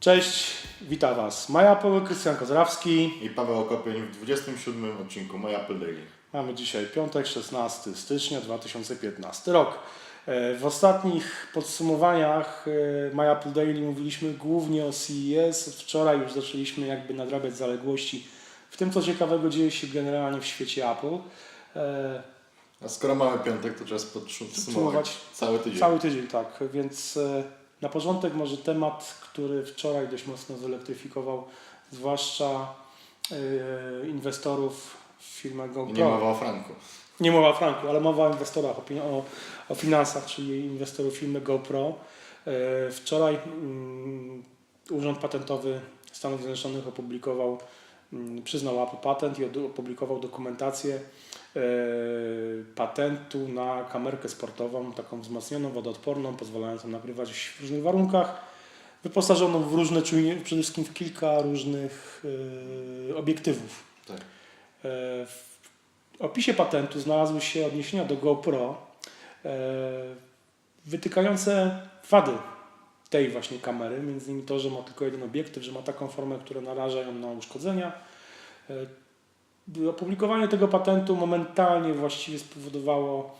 Cześć, witam Was. Maja Paweł, Krystian Kozrawski. I Paweł Okopień w 27 odcinku My Apple Daily. Mamy dzisiaj piątek, 16 stycznia 2015 rok. E, W ostatnich podsumowaniach e, My Apple Daily mówiliśmy głównie o CES. Wczoraj już zaczęliśmy jakby nadrabiać zaległości w tym, co ciekawego dzieje się generalnie w świecie Apple. E, A skoro mamy piątek, to czas podsumować cały tydzień. Cały tydzień, tak. Więc na początek może temat, który wczoraj dość mocno zelektryfikował, zwłaszcza e, inwestorów w firmę I GoPro. nie mowa o Franku. Nie mowa o Franku, ale mowa o inwestorach, o, o, finansach, czyli inwestorów firmy GoPro. E, Wczoraj mm, Urząd Patentowy Stanów Zjednoczonych opublikował, przyznał Apple patent i opublikował dokumentację e, patentu na kamerkę sportową, taką wzmocnioną, wodoodporną, pozwalającą nagrywać w różnych warunkach, wyposażoną w różne czujnie, przede wszystkim w kilka różnych e, obiektywów. Tak. E, W opisie patentu znalazły się odniesienia do GoPro wytykające wady tej właśnie kamery, między innymi to, że ma tylko jeden obiektyw, że ma taką formę, która naraża ją na uszkodzenia. E, Opublikowanie tego patentu momentalnie właściwie spowodowało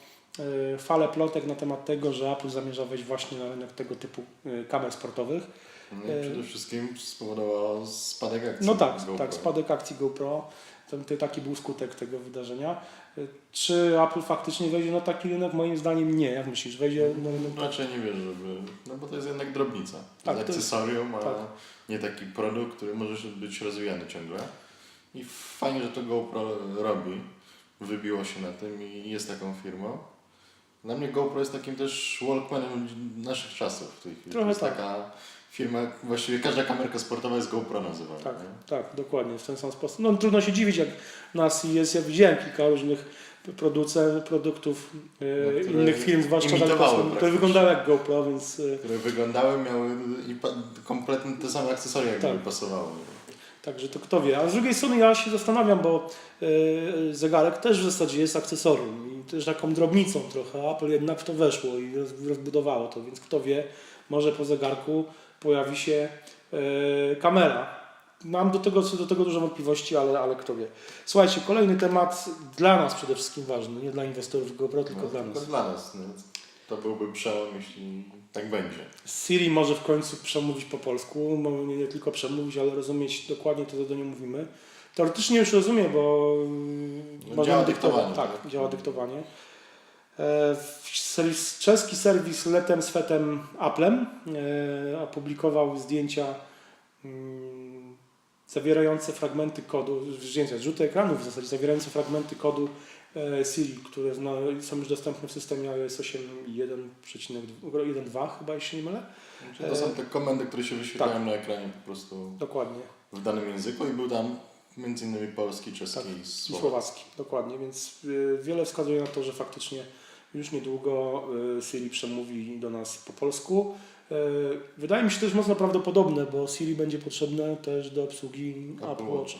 e, falę plotek na temat tego, że Apple zamierza wejść właśnie na rynek tego typu e, kamer sportowych. No i przede wszystkim spowodowało spadek akcji. No tak, GoPro. tak, spadek akcji GoPro. To, to taki był skutek tego wydarzenia. Y, Czy Apple faktycznie wejdzie na taki rynek? Moim zdaniem nie. Jak myślisz, wejdzie na rynek? Raczej nie wierzę, żeby... No bo to jest jednak drobnica. Tak, Tak, jest- akcesorium, a tak. nie taki produkt, który może być rozwijany ciągle. I fajnie, że to GoPro robi. Wybiło się na tym i jest taką firmą. Dla mnie GoPro jest takim też Walkmanem naszych czasów w tej chwili. Trochę to jest tak. taka firma, właściwie każda kamerka sportowa jest GoPro nazywana. Tak, nie? tak, dokładnie, w ten sam sposób. No trudno się dziwić, jak na CES ja widziałem kilka różnych producent, produktów e, No, innych firm, zwłaszcza daleko, które wyglądały jak GoPro, więc e, które wyglądały, miały i kompletnie te same akcesoria, jakby Tak. pasowały. Także to kto wie. A z drugiej strony ja się zastanawiam, bo e, zegarek też w zasadzie jest akcesorium i też taką drobnicą trochę. Apple jednak w to weszło i roz, rozbudowało to, więc kto wie, może po zegarku pojawi się e, kamera. Mam do tego, do tego dużo wątpliwości, ale, ale kto wie. Słuchajcie, kolejny temat dla nas przede wszystkim ważny, nie dla inwestorów GoPro, tylko No, dla tylko nas. dla nas. No. To byłby przełom, jeśli tak będzie. Siri może w końcu przemówić po polsku, nie, nie tylko przemówić, ale rozumieć dokładnie to, co do niej mówimy. Teoretycznie już rozumie, bo No, można działa dyktowanie, Tak, tak. działa dyktowanie. E, serwis, czeski serwis Letem Svetem Applem e, opublikował zdjęcia mm, zawierające fragmenty kodu, zdjęcia, zrzuty ekranów w zasadzie, zawierające fragmenty kodu e, Siri, które są już dostępne w systemie iOS 8.1.2 chyba, jeśli nie mylę. Znaczy, to są te komendy, które się wyświetlają tak. na ekranie po prostu Dokładnie. w danym języku i był tam między innymi polski, czeski Tak, i I słowacki. słowacki, dokładnie, więc y, wiele wskazuje na to, że faktycznie już niedługo y, Siri przemówi do nas po polsku. Y, Wydaje mi się też mocno prawdopodobne, bo Siri będzie potrzebne też do obsługi Apple Watch.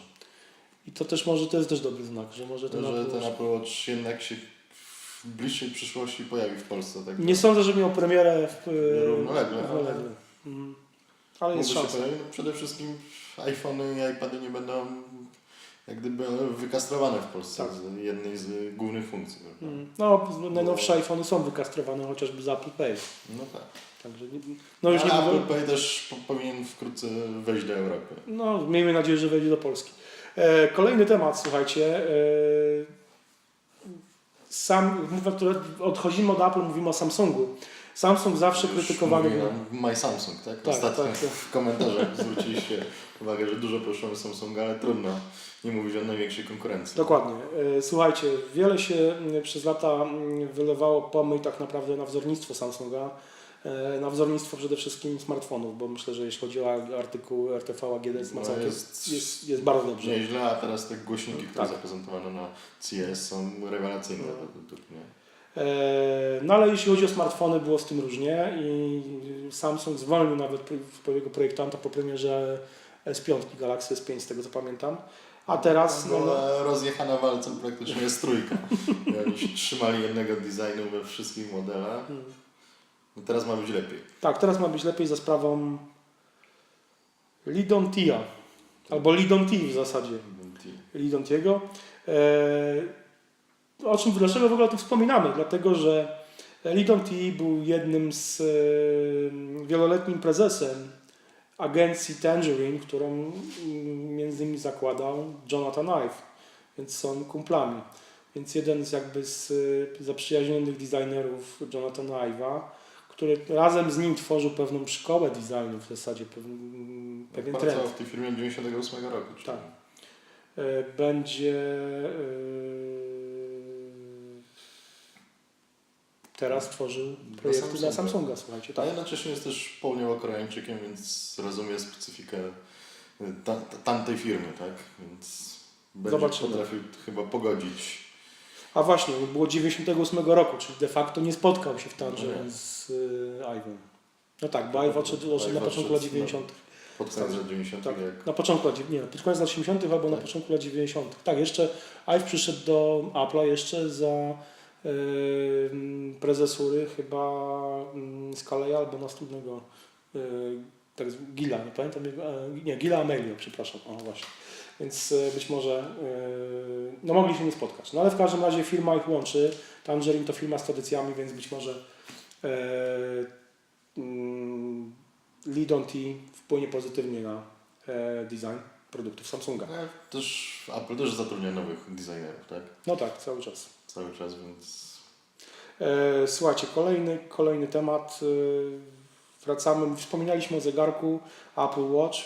I to też może, to jest też dobry znak, że może ten że Apple ten Watch... Apple Watch jednak się w bliższej przyszłości pojawi w Polsce. Tak Nie sądzę, że miał premierę w, y, Równolegle, ale- równolegle. Mhm. Ale jest Mógłby się szansa. pojawić. No, Przede wszystkim iPhony i iPady nie będą jak gdyby wykastrowane w Polsce Tak. z jednej z głównych funkcji. prawda? Mhm. No, najnowsze iPhony są wykastrowane chociażby z Apple Pay. No tak. Także nie, no już nie Ale mówię, Apple Pay też po, powinien wkrótce wejść do Europy. No, miejmy nadzieję, że wejdzie do Polski. E, kolejny temat, słuchajcie. E, sam, odchodzimy od Apple, mówimy o Samsungu. Samsung zawsze Już krytykowany był. My Samsung, tak? Tak, Ostatnio tak, tak. w komentarzach zwróciliście uwagę, że dużo proszą Samsunga, ale trudno nie mówić o największej konkurencji. Dokładnie. E, Słuchajcie, wiele się przez lata wylewało pomyj tak naprawdę na wzornictwo Samsunga. e, Na wzornictwo przede wszystkim smartfonów, bo myślę, że jeśli chodzi o artykuł RTV AGD z No, Macakiem, jest- jest, jest, bardzo dobrze. Nieźle, a teraz te głośniki, które Tak. zaprezentowano na CES są rewelacyjne No. według mnie. E, No ale jeśli chodzi o smartfony, było z tym różnie i Samsung zwolnił nawet swojego projektanta po premierze S5 Galaxy S5, z tego co pamiętam. A teraz, No, no, rozjechana walcem praktycznie jest trójka. Oni trzymali jednego designu we wszystkich modelach. Hmm. No teraz ma być lepiej. tak, teraz ma być lepiej za sprawą Lidontia, albo Lidonti w zasadzie. Lidontiego. E, o czym, dlaczego w ogóle o tym wspominamy? Dlatego, że Lidon T był jednym z e, wieloletnim prezesem agencji Tangerine, którą mm, między innymi zakładał Jonathan Ive, więc są kumplami. Więc jeden z jakby z e, zaprzyjaźnionych designerów Jonathana Ive'a, który razem z nim tworzył pewną szkołę designu w zasadzie, pewien, pewien trend. W tej firmie od 98 roku. Czyli Tak. E, będzie e, teraz tworzył projekty dla Samsunga. Samsunga, słuchajcie. A Tak. jednocześnie jest też południowo-koreańczykiem, więc rozumie specyfikę y, ta, ta, tamtej firmy, tak? Więc będzie Zobaczymy. potrafił chyba pogodzić. A właśnie, było 98 roku, czyli de facto nie spotkał się w Tangerine No z y, Ive'em. No tak, bo Ive odszedł, na początku lat odszedł, 90. Pod koniec lat 90. Tak, jak na początku lat, nie, pod koniec lat 80. albo na Tak. początku lat 90. Tak, jeszcze Ive przyszedł do Apple'a jeszcze za prezesury chyba yy, Scaleya albo następnego yy, tak, z- Gila, nie pamiętam e, nie, Gila Amelio, przepraszam, o właśnie. Więc e, być może yy, no mogli się nie spotkać. No ale w każdym razie firma ich łączy. Tangerine to firma z tradycjami, więc być może yy, mm, Lidon T wpłynie pozytywnie na e, design produktów Samsunga. też Apple też zatrudnia nowych designerów, tak? No tak, cały czas. Cały czas, więc E, słuchajcie, kolejny, kolejny temat. E, wracamy, wspominaliśmy o zegarku Apple Watch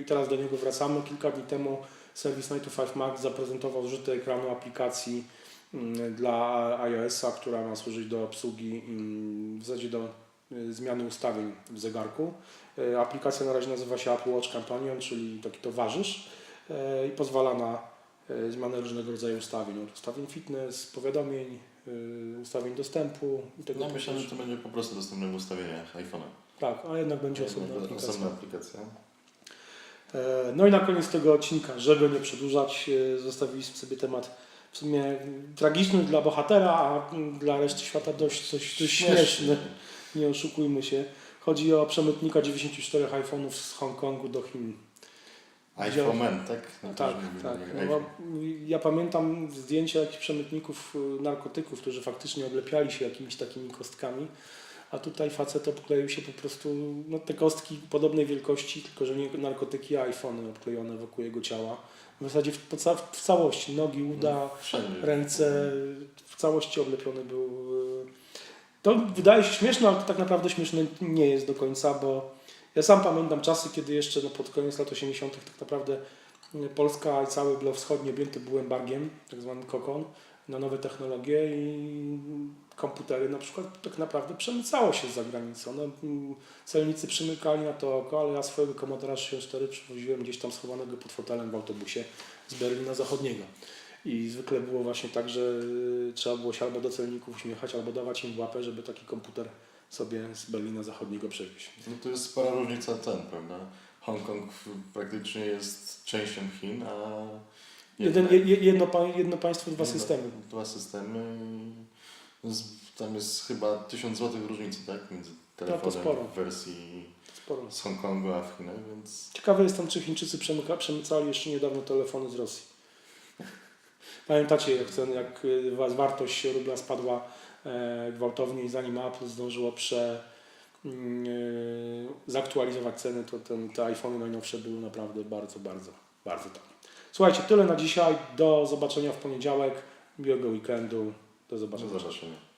i teraz do niego wracamy. Kilka dni temu serwis 9 to 5 Max zaprezentował rzuty ekranu aplikacji mm, dla iOS-a, która ma służyć do obsługi, mm, w zasadzie do e, zmiany ustawień w zegarku. Aplikacja na razie nazywa się Apple Watch Companion, czyli taki towarzysz i pozwala na zmianę różnego rodzaju ustawień, od ustawień fitness, powiadomień, e, ustawień dostępu i tego no, typu myślę, że rzeczy. to będzie po prostu dostępne w ustawieniach iPhone'a. Tak, a jednak będzie osobna Osobna aplikacja. aplikacja. E, No i na koniec tego odcinka, żeby nie przedłużać, e, zostawiliśmy sobie temat w sumie tragiczny dla bohatera, a dla reszty świata dość, dość, dość śmieszny. Nie oszukujmy się. Chodzi o przemytnika 94 iPhone'ów z Hongkongu do Chin. iPhone tak? No, tak, tak. No, iPhone. ja pamiętam zdjęcia jakichś przemytników y, narkotyków, którzy faktycznie oblepiali się jakimiś takimi kostkami, a tutaj facet obkleił się po prostu, no te kostki podobnej wielkości, tylko że nie narkotyki, a iPhony obklejone wokół jego ciała. W zasadzie w, w całości, nogi, uda, Wszędzie. ręce, w całości oblepiony był. y, To wydaje się śmieszne, ale to tak naprawdę śmieszne nie jest do końca, bo ja sam pamiętam czasy, kiedy jeszcze no, pod koniec lat 80. tak naprawdę y, Polska i cały blok wschodni objęty był embargiem, tak kokon, na nowe technologie i komputery na przykład tak naprawdę przemycało się za granicą. No, mm, celnicy przymykali na to oko, ale ja swojego Commodore 64 przywoziłem gdzieś tam schowanego pod fotelem w autobusie z Berlina Zachodniego. I zwykle było właśnie tak, że trzeba było się albo do celników uśmiechać, albo dawać im łapę, żeby taki komputer sobie z Berlina Zachodniego przewieźć. No to jest spora różnica cen, prawda? Hongkong praktycznie jest częścią Chin, a Jeden, jedno, jedno państwo, dwa jedno- systemy. Dwa systemy tam jest chyba 1000 zł różnicy, tak? Między telefonem sporo. w wersji Sporo. z Hongkongu a w Chinach, więc Ciekawe jestem, czy Chińczycy przemyka, przemycali jeszcze niedawno telefony z Rosji. Pamiętacie, jak, ten, jak y, wa- wartość rubla spadła gwałtownie i zanim Apple zdążyło prze, mm, y, zaktualizować ceny, to ten, te iPhony najnowsze były naprawdę bardzo, bardzo, bardzo tanie. Słuchajcie, tyle na dzisiaj. Do zobaczenia w poniedziałek, miłego weekendu. Do do zobaczenia. zobaczenia.